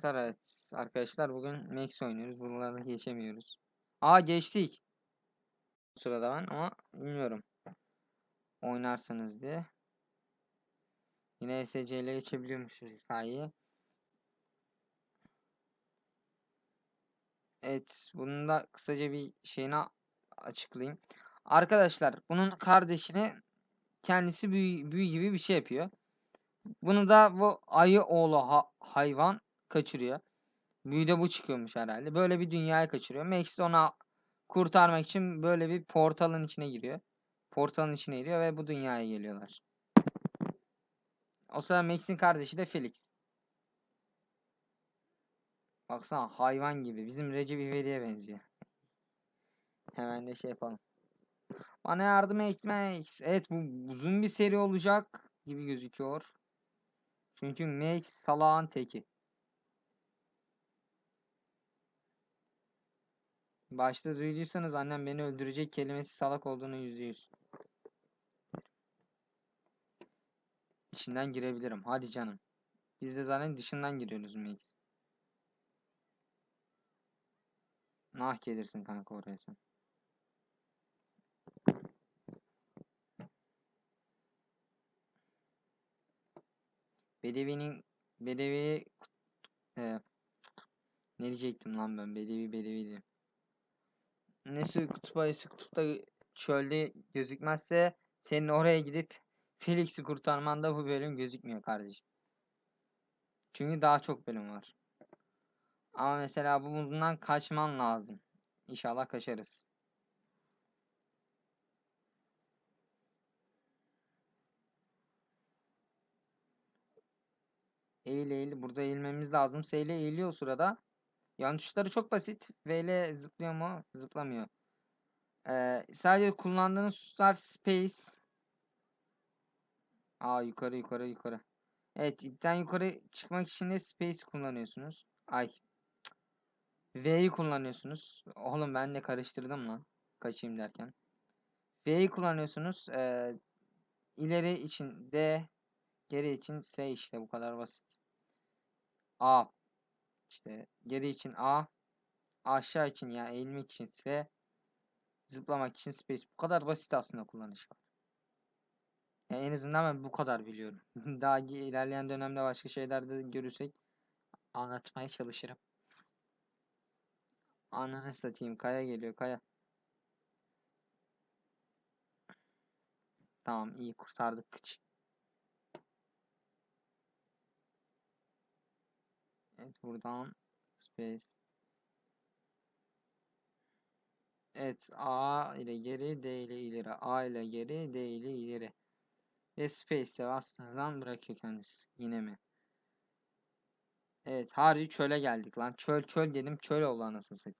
Arkadaşlar evet. Arkadaşlar bugün Max oynuyoruz. Buraları geçemiyoruz. Aa geçtik. Bu sırada ben ama bilmiyorum. Oynarsanız diye. Yine SC ile geçebiliyormuşuz hikayeyi. Evet. Bunun da kısaca bir şeyini açıklayayım. Arkadaşlar bunun kardeşini kendisi büyü, büyü gibi bir şey yapıyor. Bunu da bu ayı oğlu ha- hayvan kaçırıyor. Büyüde bu çıkıyormuş herhalde. Böyle bir dünyaya kaçırıyor. Max de ona kurtarmak için böyle bir portalın içine giriyor. Portalın içine giriyor ve bu dünyaya geliyorlar. O sırada Max'in kardeşi de Felix. Baksana hayvan gibi. Bizim Recep İvedik'e benziyor. Hemen de şey yapalım. Bana yardım et Max. Evet bu uzun bir seri olacak gibi gözüküyor. Çünkü Max salağın teki. Başta duyduysanız annem beni öldürecek kelimesi salak olduğunu yüzde yüz. İçinden girebilirim. Hadi canım. Biz de zaten dışından giriyoruz Max. Nah gelirsin kanka oraya sen. Bedevi'nin Bedevi e, ne diyecektim lan ben? Bedevi Bedevi'di. Neyse kutup ayısı kutupta çölde gözükmezse senin oraya gidip Felix'i kurtarman da bu bölüm gözükmüyor kardeşim. Çünkü daha çok bölüm var. Ama mesela bu bundan kaçman lazım. İnşallah kaçarız. Eğil eğil. Burada eğilmemiz lazım. S ile eğiliyor sırada. Yan tuşları çok basit. V ile zıplıyor mu? Zıplamıyor. Ee, sadece kullandığınız tuşlar space. Aa yukarı yukarı yukarı. Evet ipten yukarı çıkmak için de space kullanıyorsunuz. Ay. V'yi kullanıyorsunuz. Oğlum ben de karıştırdım lan. Kaçayım derken. V'yi kullanıyorsunuz. Ee, ileri için D. Geri için S işte bu kadar basit. A. İşte geri için A. Aşağı için ya yani eğilmek için S. Zıplamak için space. Bu kadar basit aslında kullanış var. Yani en azından ben bu kadar biliyorum. Daha ilerleyen dönemde başka şeyler de görürsek anlatmaya çalışırım. Ananı satayım. Kaya geliyor. Kaya. Tamam iyi kurtardık kıç. Evet buradan space. Evet A ile geri D ile ileri. A ile geri D ile ileri. Ve space'e bastığınız zaman bırakıyor kendisi. Yine mi? Evet harbi çöle geldik lan. Çöl çöl dedim çöl oldu anasını satayım.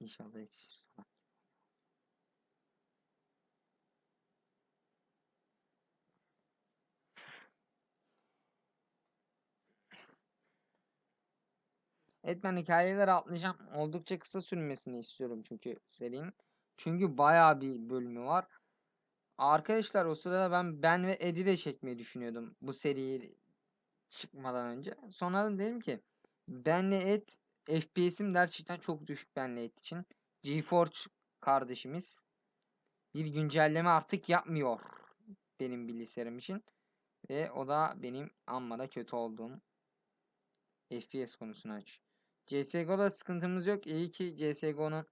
İnşallah yetişir sana. Evet ben hikayeleri atlayacağım. Oldukça kısa sürmesini istiyorum çünkü serinin. Çünkü bayağı bir bölümü var. Arkadaşlar o sırada ben Ben ve Eddie de çekmeyi düşünüyordum bu seriyi çıkmadan önce. Sonra dedim ki Benle Ed FPS'im gerçekten çok düşük Benle Ed için. GeForce kardeşimiz bir güncelleme artık yapmıyor benim bilgisayarım için. Ve o da benim amma da kötü olduğum FPS konusunu aç. CSGO'da sıkıntımız yok. İyi ki CSGO'nun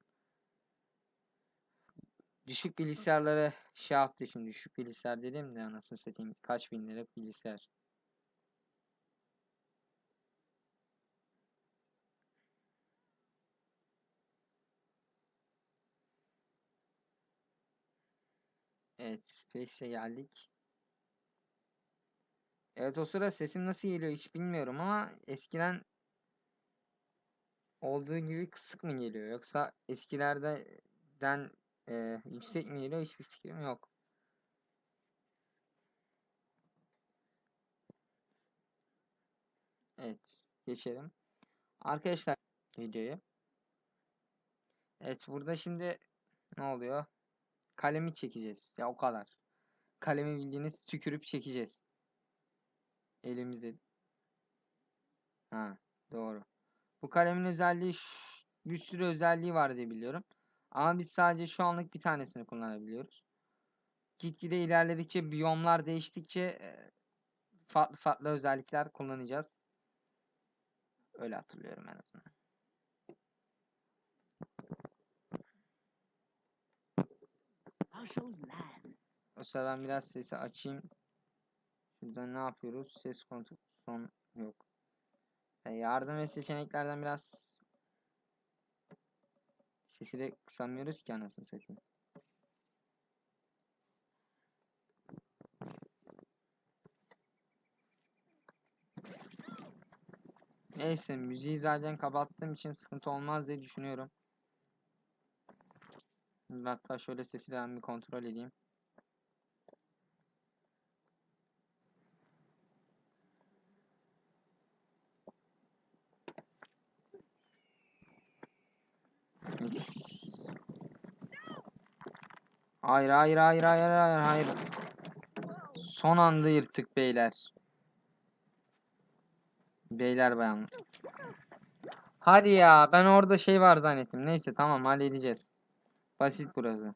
düşük bilgisayarları şey yaptı şimdi düşük bilgisayar dedim de anasını satayım kaç bin lira bilgisayar. Evet Space'e geldik. Evet o sıra sesim nasıl geliyor hiç bilmiyorum ama eskiden olduğu gibi kısık mı geliyor yoksa eskilerden e, yüksek mi geliyor hiçbir fikrim yok. Evet geçelim. Arkadaşlar videoyu. Evet burada şimdi ne oluyor? Kalemi çekeceğiz. Ya o kadar. Kalemi bildiğiniz tükürüp çekeceğiz. Elimize. Ha, doğru. Bu kalemin özelliği bir sürü özelliği var diye biliyorum. Ama biz sadece şu anlık bir tanesini kullanabiliyoruz. Gitgide ilerledikçe, biyomlar değiştikçe e, farklı farklı özellikler kullanacağız. Öyle hatırlıyorum en azından. O ben biraz sesi açayım. Şurada ne yapıyoruz? Ses kontrol son yok. E, yardım ve seçeneklerden biraz sesi de kısamıyoruz ki anasını satayım. Neyse müziği zaten kapattığım için sıkıntı olmaz diye düşünüyorum. Hatta şöyle sesi de bir kontrol edeyim. Hayır hayır hayır hayır hayır hayır. Son anda yırttık beyler. Beyler bayan. Hadi ya ben orada şey var zannettim. Neyse tamam halledeceğiz. Basit burası.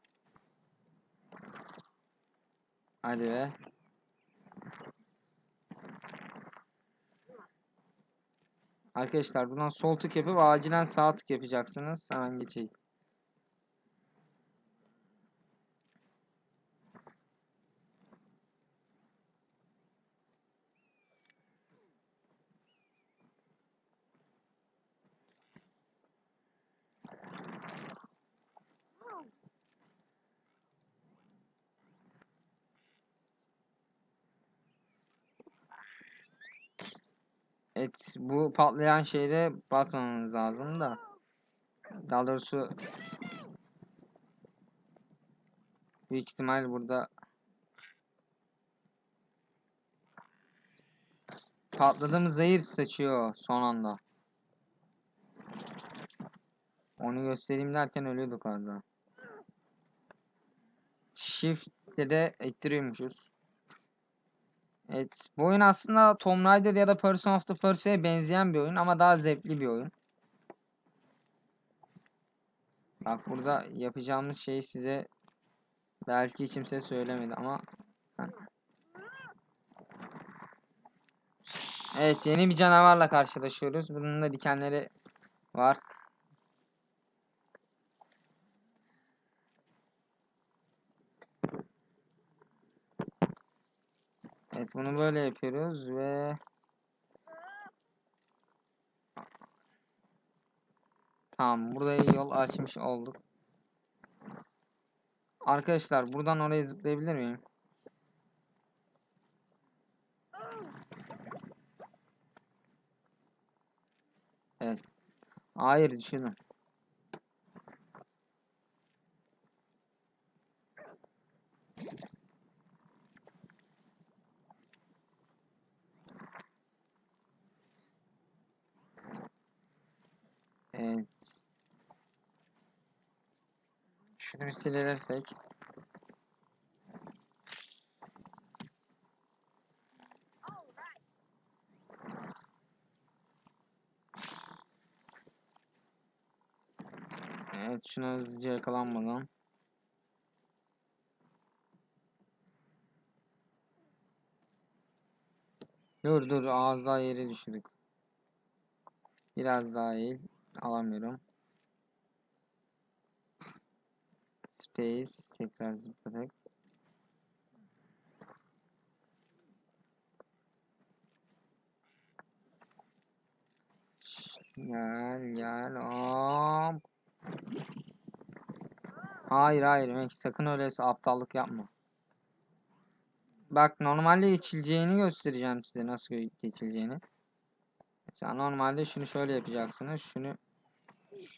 Hadi be. Arkadaşlar buradan sol tık yapıp acilen sağ tık yapacaksınız. Hemen geçeyim. Evet bu patlayan şeyde basmamamız lazım da. Daha doğrusu büyük ihtimal burada patladığımız zehir saçıyor son anda. Onu göstereyim derken ölüyorduk orada. Shift'le de ettiriyormuşuz. Evet, bu oyun aslında Tomb Raider ya da Person of the Persia'ya benzeyen bir oyun ama daha zevkli bir oyun. Bak burada yapacağımız şeyi size belki kimse söylemedi ama Evet, yeni bir canavarla karşılaşıyoruz. Bunun da dikenleri var. Evet, bunu böyle yapıyoruz ve Tamam, buraya yol açmış olduk. Arkadaşlar, buradan oraya zıplayabilir miyim? Evet. Hayır, düşürdüm. Evet. Silersek. Evet, şuna hızlıca yakalanmadan. Dur dur, ağız daha yere düşürdük. Biraz daha iyi. Alamıyorum. Space. Tekrar zıpladık. Gel gel. Hop. Hayır hayır. Mek sakın öyle aptallık yapma. Bak normalde geçileceğini göstereceğim size. Nasıl geçileceğini. Mesela normalde şunu şöyle yapacaksınız. Şunu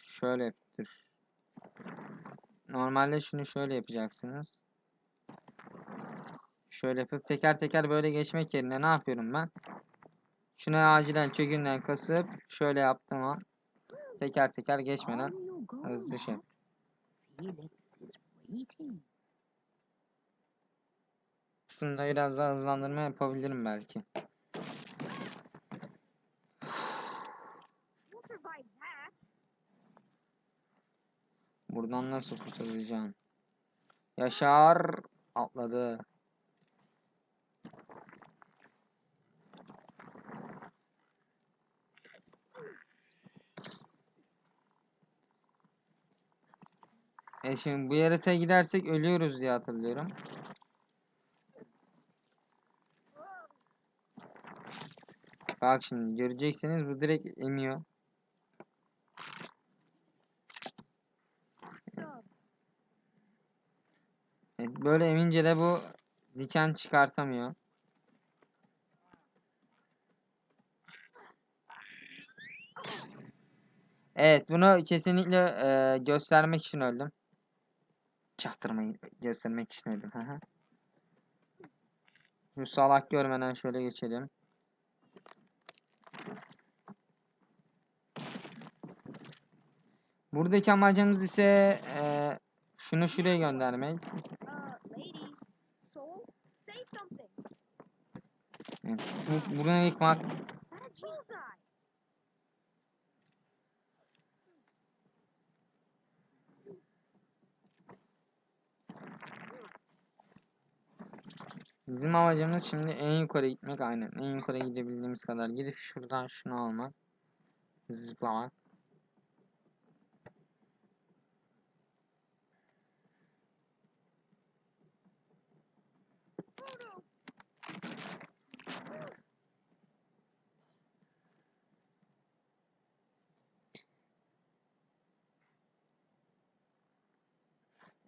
şöyle yaptır. Normalde şunu şöyle yapacaksınız. Şöyle yapıp teker teker böyle geçmek yerine ne yapıyorum ben? Şunu acilen kökünden kasıp şöyle yaptım an teker teker geçmeden hızlı şey. Kısımda biraz daha hızlandırma yapabilirim belki. Buradan nasıl kurtulacağım? Yaşar atladı. E şimdi bu yarataya gidersek ölüyoruz diye hatırlıyorum. Bak şimdi göreceksiniz bu direkt emiyor. Evet, böyle emince de bu diken çıkartamıyor. Evet bunu kesinlikle e, göstermek için öldüm. Çaktırmayı göstermek için öldüm. hı. Bu salak görmeden şöyle geçelim. Buradaki amacımız ise e, şunu şuraya göndermek. Evet, bu, bunu yıkmak. Bizim amacımız şimdi en yukarı gitmek aynen. En yukarı gidebildiğimiz kadar gidip şuradan şunu almak. Zıplamak.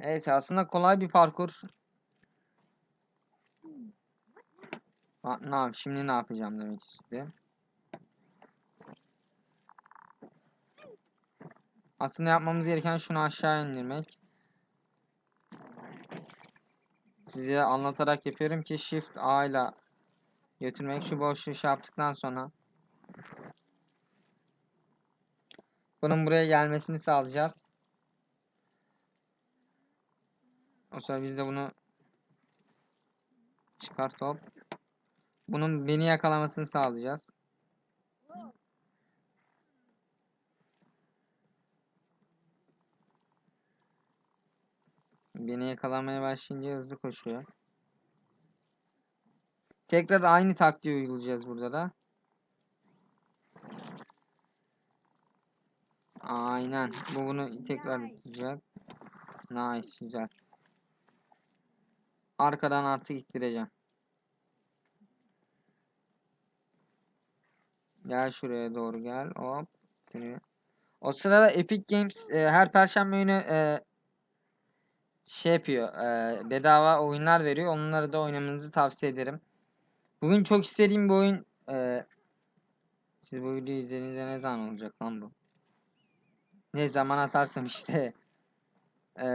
Evet aslında kolay bir parkur. Ne yap şimdi ne yapacağım demek istedim. Aslında yapmamız gereken şunu aşağı indirmek. Size anlatarak yapıyorum ki Shift A ile götürmek şu boşluğu şey yaptıktan sonra bunun buraya gelmesini sağlayacağız. O sonra biz de bunu çıkart hop. Bunun beni yakalamasını sağlayacağız. Beni yakalamaya başlayınca hızlı koşuyor. Tekrar aynı taktiği uygulayacağız burada da. Aynen. Bu bunu tekrar tutacak. Nice. Güzel. Arkadan artık ittireceğim. Gel şuraya doğru gel. Hop. Seni. O sırada Epic Games e, her perşembe günü e, şey yapıyor. e, bedava oyunlar veriyor. Onları da oynamanızı tavsiye ederim. Bugün çok istediğim bir oyun e, siz bu videoyu izlediğinizde ne zaman olacak lan bu? Ne zaman atarsam işte. E,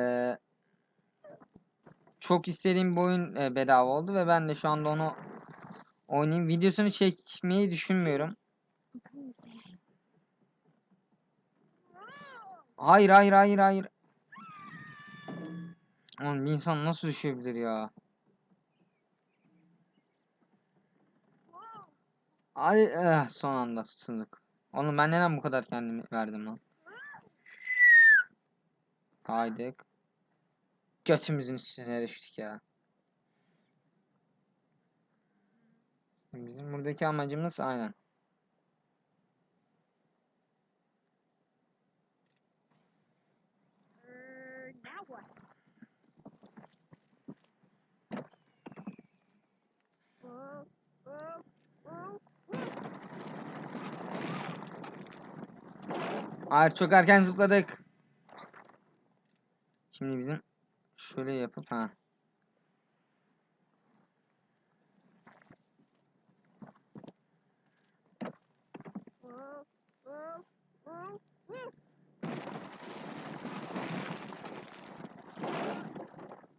çok istediğim bir oyun e, bedava oldu ve ben de şu anda onu oynayayım. Videosunu çekmeyi düşünmüyorum. Hayır hayır hayır hayır. Oğlum bir insan nasıl düşebilir ya? Ay eh, son anda tutunduk. Oğlum ben neden bu kadar kendimi verdim lan? Haydik. Götümüzün üstüne düştük ya. Bizim buradaki amacımız aynen. Hayır çok erken zıpladık. Şimdi bizim şöyle yapıp ha.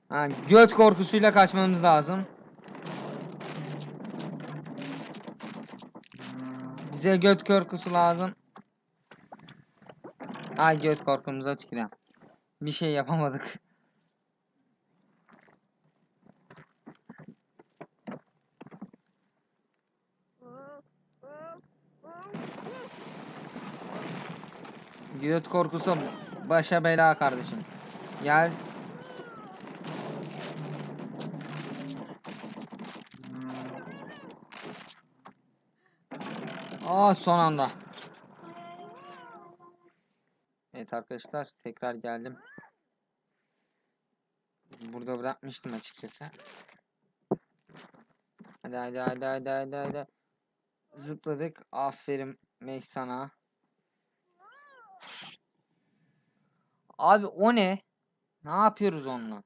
Ha göt korkusuyla kaçmamız lazım. Bize göt korkusu lazım. Ay göt korkumuza tüküreyim. Bir şey yapamadık. Göt korkusu başa bela kardeşim. Gel. Aa son anda. Evet arkadaşlar tekrar geldim. Burada bırakmıştım açıkçası. Hadi hadi hadi hadi hadi hadi. Zıpladık. Aferin Mek sana. Abi o ne? Ne yapıyoruz onunla?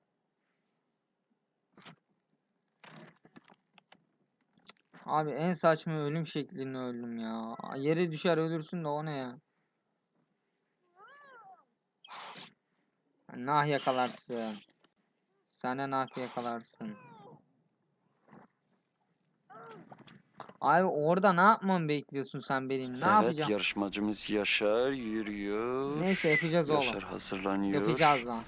Abi en saçma ölüm şeklinde öldüm ya. Yere düşer ölürsün de o ne ya? Nah yakalarsın. Sana nah yakalarsın. Abi orada ne yapmamı bekliyorsun sen benim? Ne evet yapacağım? yarışmacımız Yaşar yürüyor. Neyse yapacağız oğlum. Yaşar hazırlanıyor. Yapacağız lan.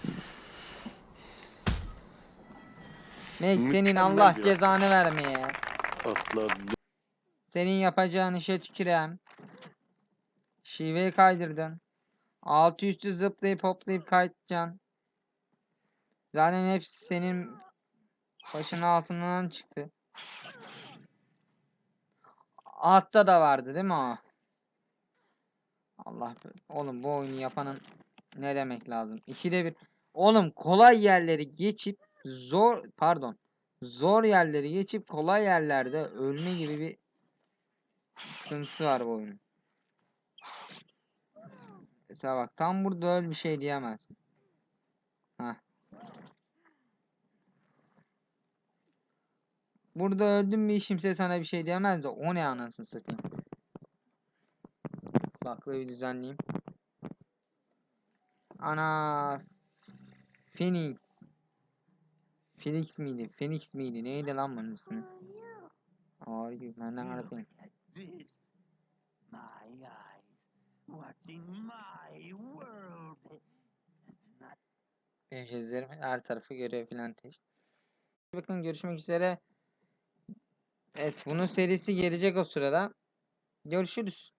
Meg senin Allah cezanı vermeye. Atladı. Senin yapacağın işe tükürem. Şiveyi kaydırdın. Altı üstü zıplayıp hoplayıp kaytacaksın. Zaten hepsi senin başının altından çıktı. Altta da vardı değil mi o? Allah oğlum bu oyunu yapanın ne demek lazım? İkide bir. Oğlum kolay yerleri geçip zor pardon zor yerleri geçip kolay yerlerde ölme gibi bir sıkıntısı var bu oyunun. Mesela bak tam burada öl bir şey diyemezsin. Burada öldüm bir kimse sana bir şey diyemez de o ne anasını satayım. Kulaklığı düzenleyeyim. Ana Phoenix. Phoenix miydi? Phoenix miydi? Neydi lan bunun ismi? Are you? Look at this. My eyes watching my world. Benim her tarafı görüyor filan işte. Bakın görüşmek üzere. Evet bunun serisi gelecek o sırada. Görüşürüz.